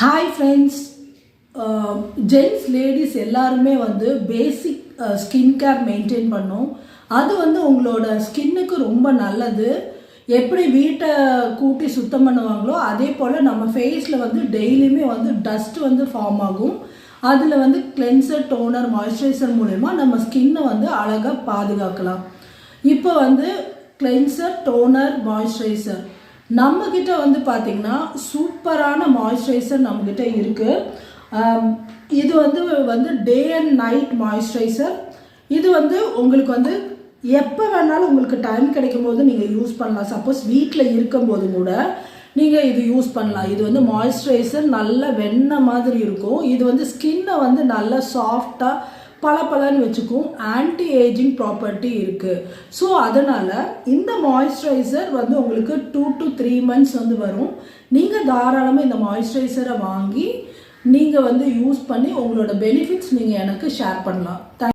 Hi friends gents ladies எல்லாருமே வந்து பேசிக் skin care maintain பண்ணும். அது வந்து உங்களோட ஸ்கின்னுக்கு ரொம்ப நல்லது. எப்படி வீட்டை கூட்டி சுத்தம் பண்ணுவாங்களோ அதே போல் நம்ம ஃபேஸில் வந்து டெய்லியுமே வந்து டஸ்ட் வந்து ஃபார்ம் ஆகும். அதில் வந்து கிளென்சர் டோனர் மாய்ஸ்சரைசர் மூலயமா நம்ம ஸ்கின்னை வந்து அழகாக பாதுகாக்கலாம். இப்போ வந்து கிளென்சர் டோனர் மாய்ஸ்சரைசர் நம்மக்கிட்ட வந்து பார்த்திங்கன்னா சூப்பரான மாய்ஸ்சரைசர் நம்மக்கிட்ட இருக்குது இது வந்து வந்து டே அண்ட் நைட் மாய்ஸ்சரைசர் இது வந்து உங்களுக்கு வந்து எப்போ வேணாலும் உங்களுக்கு டைம் கிடைக்கும் போது நீங்கள் யூஸ் பண்ணலாம். சப்போஸ் வீட்டில் இருக்கும்போது கூட நீங்கள் இது யூஸ் பண்ணலாம். இது வந்து மாய்ஸ்சரைசர் நல்ல வெண்ணெய் மாதிரி இருக்கும். இது வந்து ஸ்கின்னை வந்து நல்லா சாஃப்டாக பளபளன்னு வச்சுக்கும் ஆன்டி ஏஜிங் ப்ராப்பர்ட்டி இருக்குது ஸோ அதனால் இந்த மாய்ஸ்சரைசர் வந்து உங்களுக்கு டூ டு த்ரீ மந்த்ஸ் வந்து வரும். நீங்கள் தாராளமாக இந்த மாய்ஸ்சரைசரை வாங்கி நீங்கள் வந்து யூஸ் பண்ணி உங்களோட பெனிஃபிட்ஸ் நீங்கள் எனக்கு ஷேர் பண்ணலாம்.